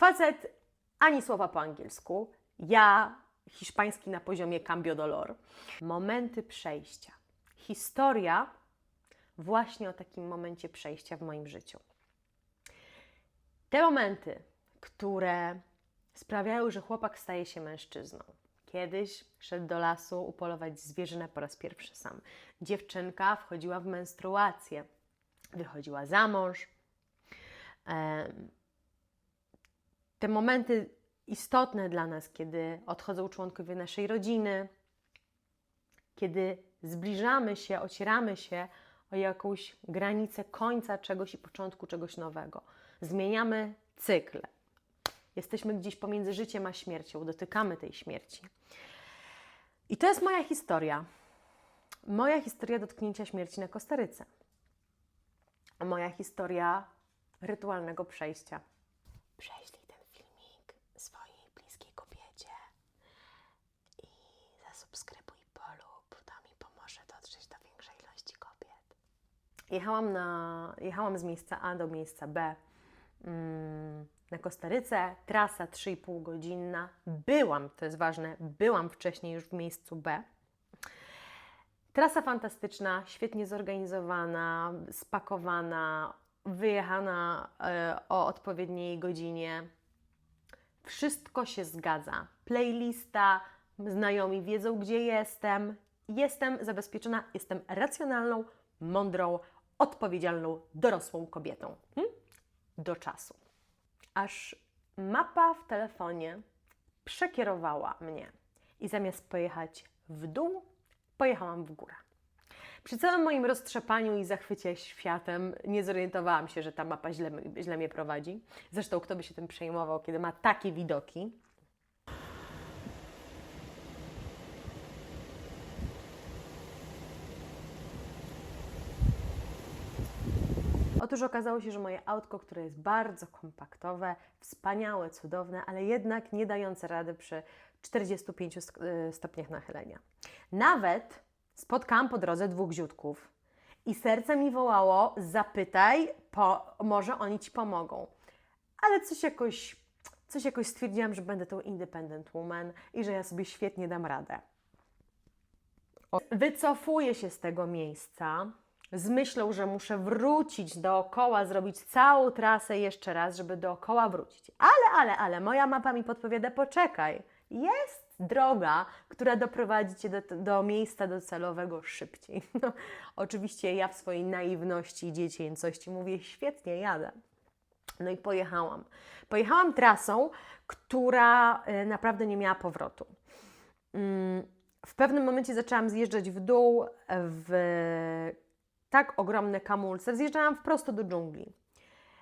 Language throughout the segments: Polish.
Facet ani słowa po angielsku, ja hiszpański na poziomie cambio dolor. Momenty przejścia. Historia właśnie o takim momencie przejścia w moim życiu. Te momenty, które sprawiają, że chłopak staje się mężczyzną. Kiedyś szedł do lasu upolować zwierzynę po raz pierwszy sam. Dziewczynka wchodziła w menstruację, wychodziła za mąż. Te momenty istotne dla nas, kiedy odchodzą członkowie naszej rodziny, kiedy zbliżamy się, ocieramy się o jakąś granicę końca czegoś i początku czegoś nowego. Zmieniamy cykl. Jesteśmy gdzieś pomiędzy życiem a śmiercią, dotykamy tej śmierci. I to jest moja historia. Moja historia dotknięcia śmierci na Kostaryce. Moja historia rytualnego przejścia. Prześlij ten filmik swojej bliskiej kobiecie i zasubskrybuj polub. To mi pomoże dotrzeć do większej ilości kobiet. Jechałam, na, jechałam z miejsca A do miejsca B mm, na Kostaryce. Trasa 3,5 godzinna. Byłam, to jest ważne, byłam wcześniej już w miejscu B. Trasa fantastyczna, świetnie zorganizowana, spakowana, wyjechana e, o odpowiedniej godzinie. Wszystko się zgadza. Playlista, znajomi wiedzą, gdzie jestem. Jestem zabezpieczona, jestem racjonalną, mądrą, odpowiedzialną, dorosłą kobietą. Hm? Do czasu. Aż mapa w telefonie przekierowała mnie i zamiast pojechać w dół, pojechałam w górę. Przy całym moim roztrzepaniu i zachwycie światem nie zorientowałam się, że ta mapa źle, źle mnie prowadzi. Zresztą kto by się tym przejmował, kiedy ma takie widoki. Otóż okazało się, że moje autko, które jest bardzo kompaktowe, wspaniałe, cudowne, ale jednak nie dające rady przy 45 st- y, stopniach nachylenia. Nawet spotkałam po drodze dwóch ziutków i serce mi wołało: zapytaj, po, może oni ci pomogą. Ale coś jakoś, coś jakoś stwierdziłam, że będę tą independent woman i że ja sobie świetnie dam radę. Wycofuję się z tego miejsca z myślą, że muszę wrócić dookoła, zrobić całą trasę jeszcze raz, żeby dookoła wrócić. Ale, ale, ale, moja mapa mi podpowiada, poczekaj, jest droga, która doprowadzi Cię do, do miejsca docelowego szybciej. No, oczywiście ja w swojej naiwności i dziecięcości mówię, świetnie, jadę. No i pojechałam. Pojechałam trasą, która e, naprawdę nie miała powrotu. Mm, W pewnym momencie zaczęłam zjeżdżać w dół w tak ogromne kamulce. Zjeżdżałam wprost do dżungli.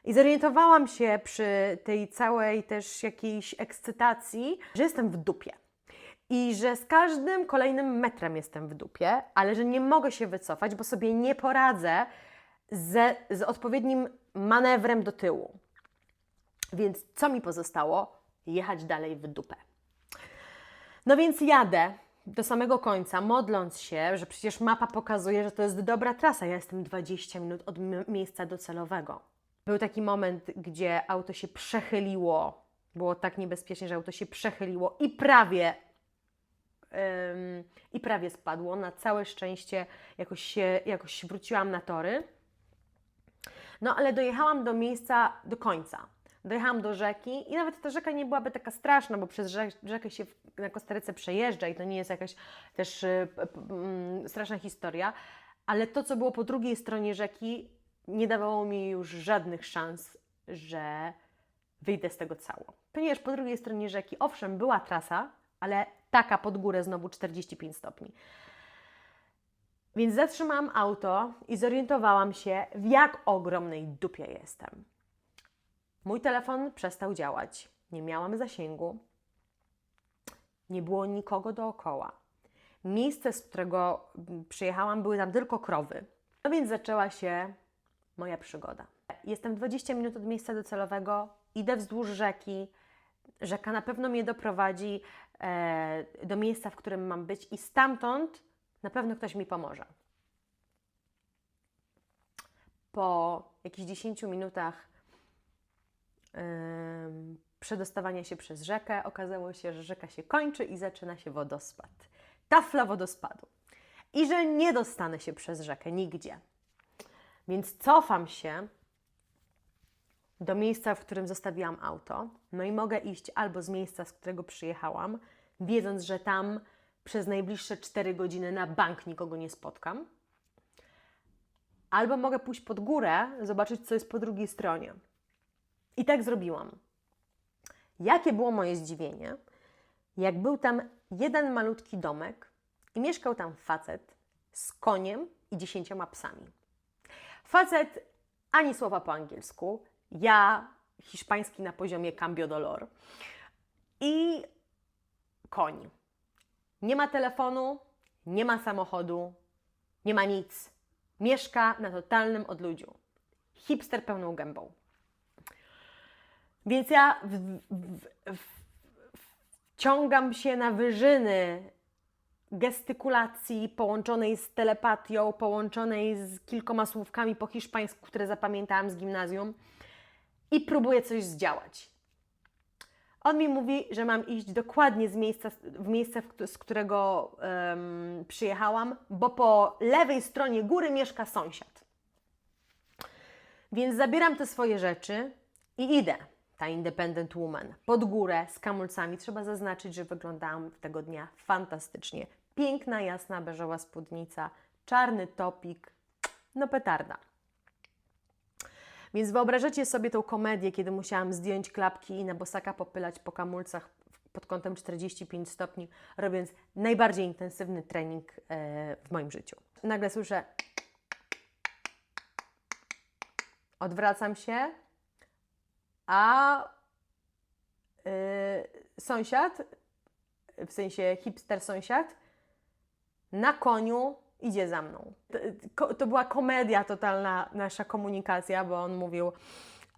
I zorientowałam się przy tej całej też jakiejś ekscytacji, że jestem w dupie. I że z każdym kolejnym metrem jestem w dupie, ale że nie mogę się wycofać, bo sobie nie poradzę ze, z odpowiednim manewrem do tyłu. Więc co mi pozostało? Jechać dalej w dupę. No więc jadę do samego końca, modląc się, że przecież mapa pokazuje, że to jest dobra trasa. Ja jestem 20 minut od miejsca docelowego. Był taki moment, gdzie auto się przechyliło. Było tak niebezpiecznie, że auto się przechyliło i prawie ym, i prawie spadło. Na całe szczęście jakoś się, jakoś wróciłam na tory. No ale dojechałam do miejsca do końca. Dojechałam do rzeki i nawet ta rzeka nie byłaby taka straszna, bo przez rze- rzekę się na Kostaryce przejeżdża i to nie jest jakaś też y, mm, straszna historia. Ale to, co było po drugiej stronie rzeki, nie dawało mi już żadnych szans, że wyjdę z tego cało. Ponieważ po drugiej stronie rzeki, owszem, była trasa, ale taka pod górę znowu 45 stopni. Więc zatrzymałam auto i zorientowałam się, w jak ogromnej dupie jestem. Mój telefon przestał działać. Nie miałam zasięgu. Nie było nikogo dookoła. Miejsce, z którego mm, przyjechałam, były tam tylko krowy. No więc zaczęła się moja przygoda. Jestem 20 minut od miejsca docelowego, idę wzdłuż rzeki. Rzeka na pewno mnie doprowadzi e, do miejsca, w którym mam być, i stamtąd na pewno ktoś mi pomoże. Po jakichś 10 minutach przedostawania się przez rzekę. Okazało się, że rzeka się kończy i zaczyna się wodospad. Tafla wodospadu. I że nie dostanę się przez rzekę nigdzie. Więc cofam się do miejsca, w którym zostawiłam auto. No i mogę iść albo z miejsca, z którego przyjechałam, wiedząc, że tam przez najbliższe 4 godziny na bank nikogo nie spotkam. Albo mogę pójść pod górę, zobaczyć, co jest po drugiej stronie. I tak zrobiłam. Jakie było moje zdziwienie, jak był tam jeden malutki domek i mieszkał tam facet z koniem i dziesięcioma psami. Facet ani słowa po angielsku, ja hiszpański na poziomie cambio dolor i koń. Nie ma telefonu, nie ma samochodu, nie ma nic. Mieszka na totalnym odludziu. Hipster pełną gębą. Więc ja w, w, w, wciągam się na wyżyny gestykulacji połączonej z telepatią, połączonej z kilkoma słówkami po hiszpańsku, które zapamiętałam z gimnazjum i próbuję coś zdziałać. On mi mówi, że mam iść dokładnie z miejsca, w miejsce, z którego em, przyjechałam, bo po lewej stronie góry mieszka sąsiad. Więc zabieram te swoje rzeczy i idę, ta independent woman, pod górę z kamulcami. Trzeba zaznaczyć, że wyglądałam tego dnia fantastycznie. Piękna, jasna, beżowa spódnica, czarny topik, no petarda. Więc wyobrażacie sobie tą komedię, kiedy musiałam zdjąć klapki i na bosaka popylać po kamulcach pod kątem 45 stopni, robiąc najbardziej intensywny trening e, w moim życiu. Nagle słyszę. Odwracam się, a y, sąsiad, w sensie hipster sąsiad, na koniu idzie za mną. To, to była komedia totalna nasza komunikacja, bo on mówił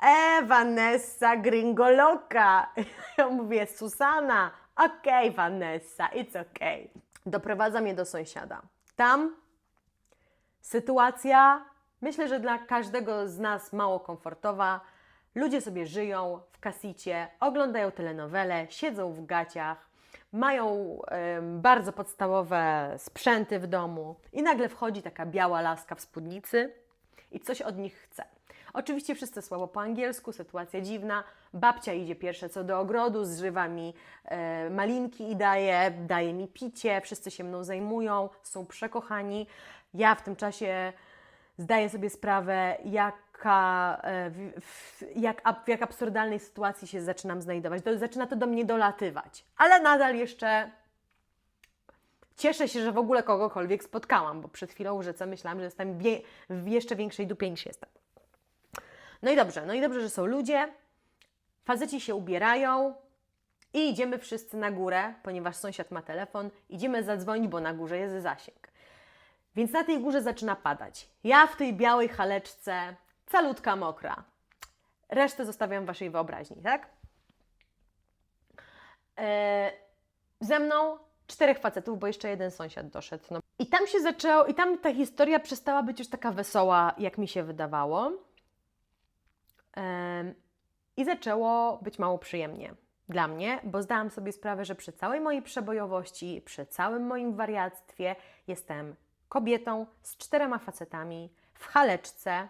E, Vanessa Gringoloka. Ja mówię, Susana, okej, okay, Vanessa, it's okay. Doprowadza mnie do sąsiada. Tam sytuacja, myślę, że dla każdego z nas mało komfortowa. Ludzie sobie żyją w kasicie, oglądają telenowele, siedzą w gaciach, mają bardzo podstawowe sprzęty w domu i nagle wchodzi taka biała laska w spódnicy i coś od nich chce. Oczywiście wszyscy słabo po angielsku, sytuacja dziwna. Babcia idzie pierwsze co do ogrodu, zrywa mi e, malinki i daje, daje mi picie, wszyscy się mną zajmują, są przekochani. Ja w tym czasie zdaję sobie sprawę, e, w, w, jak, w jak absurdalnej sytuacji się zaczynam znajdować. To, zaczyna to do mnie dolatywać, ale nadal jeszcze cieszę się, że w ogóle kogokolwiek spotkałam, bo przed chwilą łżece myślałam, że jestem w jeszcze większej dupie niż jestem. No i dobrze, no i dobrze, że są ludzie, faceci się ubierają i idziemy wszyscy na górę, ponieważ sąsiad ma telefon, idziemy zadzwonić, bo na górze jest zasięg. Więc na tej górze zaczyna padać. Ja w tej białej haleczce, calutka mokra. Resztę zostawiam Waszej wyobraźni, tak? E, ze mną czterech facetów, bo jeszcze jeden sąsiad doszedł. No. I tam się zaczęło, i tam ta historia przestała być już taka wesoła, jak mi się wydawało. I zaczęło być mało przyjemnie dla mnie, bo zdałam sobie sprawę, że przy całej mojej przebojowości, przy całym moim wariactwie jestem kobietą z czterema facetami w haleczce,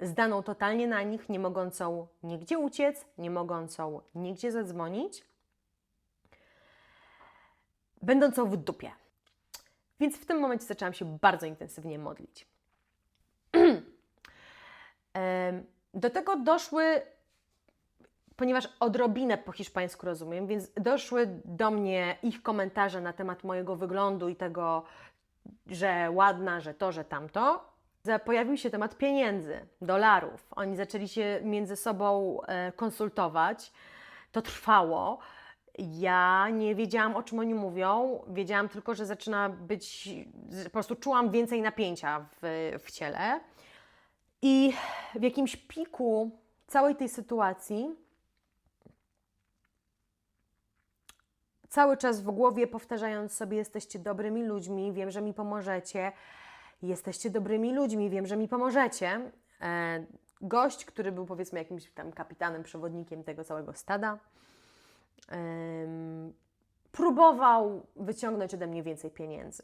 zdaną totalnie na nich, nie mogącą nigdzie uciec, nie mogącą nigdzie zadzwonić, będącą w dupie. Więc w tym momencie zaczęłam się bardzo intensywnie modlić. Do tego doszły, ponieważ odrobinę po hiszpańsku rozumiem, więc doszły do mnie ich komentarze na temat mojego wyglądu i tego, że ładna, że to, że tamto. Pojawił się temat pieniędzy, dolarów. Oni zaczęli się między sobą e, konsultować. To trwało. Ja nie wiedziałam, o czym oni mówią. Wiedziałam tylko, że zaczyna być. Po prostu czułam więcej napięcia w, w ciele. I w jakimś piku całej tej sytuacji cały czas w głowie powtarzając sobie: Jesteście dobrymi ludźmi, wiem, że mi pomożecie. Jesteście dobrymi ludźmi, wiem, że mi pomożecie. E, gość, który był powiedzmy jakimś tam kapitanem, przewodnikiem tego całego stada, em, próbował wyciągnąć ode mnie więcej pieniędzy.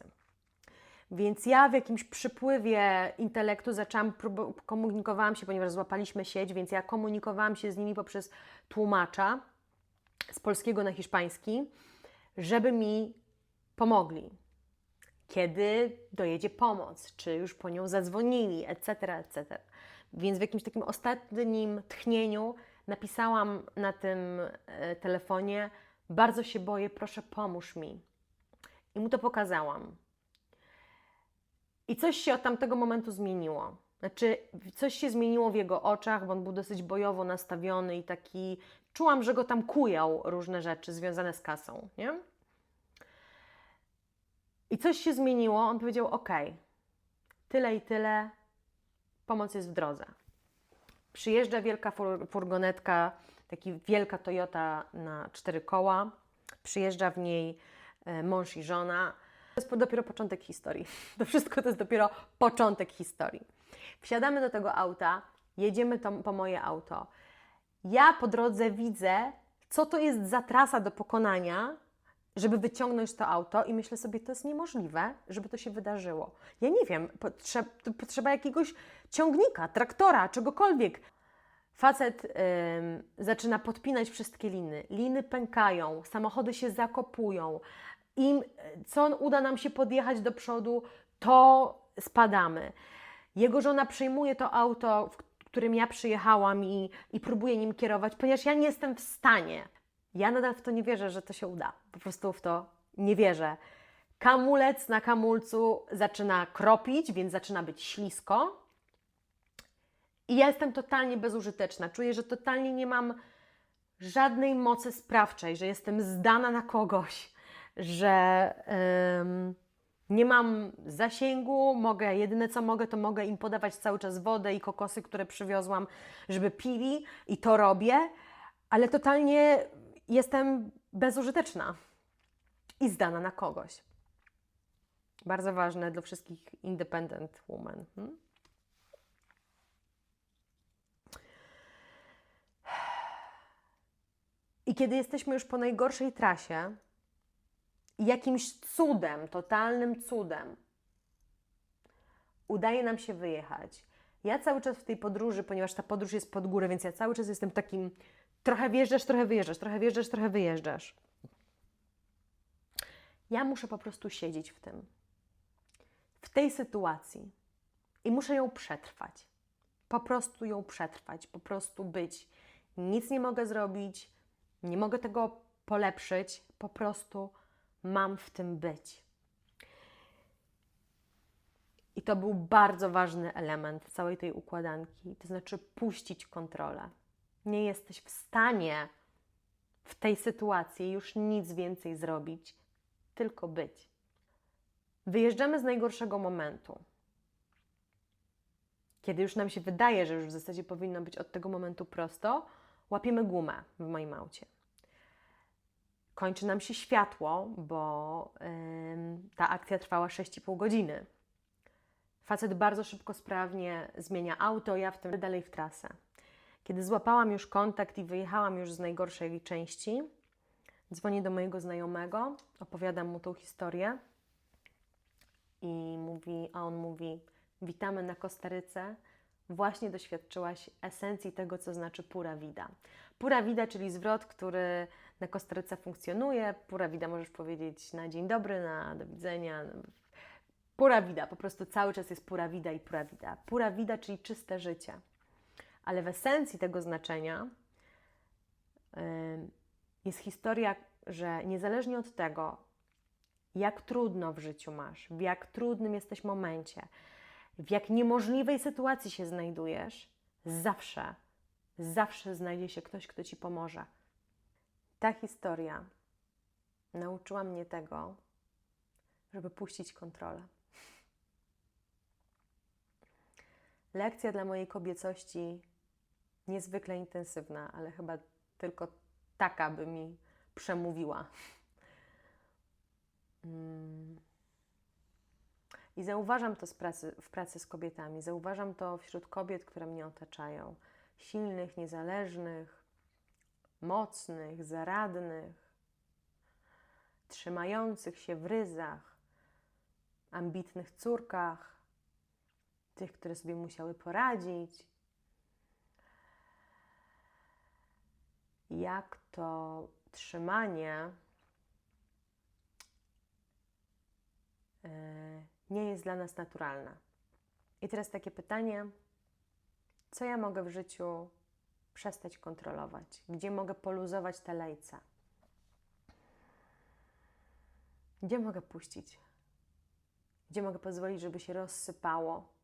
Więc ja w jakimś przypływie intelektu zaczęłam, komunikowałam się, ponieważ złapaliśmy sieć, więc ja komunikowałam się z nimi poprzez tłumacza z polskiego na hiszpański, żeby mi pomogli. Kiedy dojedzie pomoc, czy już po nią zadzwonili, etc., etc. Więc w jakimś takim ostatnim tchnieniu napisałam na tym e, telefonie: Bardzo się boję, proszę pomóż mi. I mu to pokazałam. I coś się od tamtego momentu zmieniło. Znaczy, coś się zmieniło w jego oczach, bo on był dosyć bojowo nastawiony i taki. Czułam, że go tam kują różne rzeczy związane z kasą, nie? I coś się zmieniło. On powiedział: OK, tyle i tyle, pomoc jest w drodze. Przyjeżdża wielka fur- furgonetka, taki wielka Toyota na cztery koła. Przyjeżdża w niej e, mąż i żona. To jest dopiero początek historii. To wszystko to jest dopiero początek historii. Wsiadamy do tego auta, jedziemy to, po moje auto. Ja po drodze widzę, co to jest za trasa do pokonania, żeby wyciągnąć to auto i myślę sobie, to jest niemożliwe, żeby to się wydarzyło. Ja nie wiem, potrze- potrzeba jakiegoś ciągnika, traktora, czegokolwiek. Facet ym, zaczyna podpinać wszystkie liny. Liny pękają, samochody się zakopują. Im co uda nam się podjechać do przodu, to spadamy. Jego żona przejmuje to auto, w którym ja przyjechałam i, i próbuje nim kierować, ponieważ ja nie jestem w stanie. Ja nadal w to nie wierzę, że to się uda. Po prostu w to nie wierzę. Kamulec na kamulcu zaczyna kropić, więc zaczyna być ślisko. I ja jestem totalnie bezużyteczna. Czuję, że totalnie nie mam żadnej mocy sprawczej, że jestem zdana na kogoś, że nie mam zasięgu, mogę, jedyne co mogę, to mogę im podawać cały czas wodę i kokosy, które przywiozłam, żeby pili i to robię, ale totalnie jestem bezużyteczna i zdana na kogoś. Bardzo ważne dla wszystkich independent women. Hmm? I kiedy jesteśmy już po najgorszej trasie, jakimś cudem, totalnym cudem, udaje nam się wyjechać. Ja cały czas w tej podróży, ponieważ ta podróż jest pod górę, więc ja cały czas jestem takim trochę wjeżdżasz, trochę wyjeżdżasz, trochę wjeżdżasz, trochę wyjeżdżasz. Ja muszę po prostu siedzieć w tym, w tej sytuacji i muszę ją przetrwać. Po prostu ją przetrwać, po prostu być. Nic nie mogę zrobić, nie mogę tego polepszyć, po prostu mam w tym być. I to był bardzo ważny element całej tej układanki, to znaczy puścić kontrolę. Nie jesteś w stanie w tej sytuacji już nic więcej zrobić, tylko być. Wyjeżdżamy z najgorszego momentu. Kiedy już nam się wydaje, że już w zasadzie powinno być od tego momentu prosto, łapiemy gumę w moim aucie kończy nam się światło, bo ym, ta akcja trwała 6,5 godziny. Facet bardzo szybko, sprawnie zmienia auto, ja w tym dalej w trasę. Kiedy złapałam już kontakt i wyjechałam już z najgorszej części, dzwonię do mojego znajomego, opowiadam mu tą historię i mówi, a on mówi: Witamy na Kostaryce. Właśnie doświadczyłaś esencji tego, co znaczy pura vida. Pura vida, czyli zwrot, który na Kostaryce funkcjonuje. Pura vida możesz powiedzieć na dzień dobry, na do widzenia. Pura vida, po prostu cały czas jest pura vida i pura vida. Pura vida, czyli czyste życie. Ale w esencji tego znaczenia jest historia, że niezależnie od tego, jak trudno w życiu masz, w jak trudnym jesteś momencie, w jak niemożliwej sytuacji się znajdujesz, zawsze, zawsze znajdzie się ktoś, kto ci pomoże. Ta historia nauczyła mnie tego, żeby puścić kontrolę. Lekcja dla mojej kobiecości niezwykle intensywna, ale chyba tylko taka by mi przemówiła. Mm. I zauważam to pracy, w pracy z kobietami, zauważam to wśród kobiet, które mnie otaczają. Silnych, niezależnych, mocnych, zaradnych, trzymających się w ryzach, ambitnych córkach, tych, które sobie musiały poradzić. Jak to trzymanie e, nie jest dla nas naturalne. I teraz takie pytanie: co ja mogę w życiu przestać kontrolować? Gdzie mogę poluzować te lejce? Gdzie mogę puścić? Gdzie mogę pozwolić, żeby się rozsypało?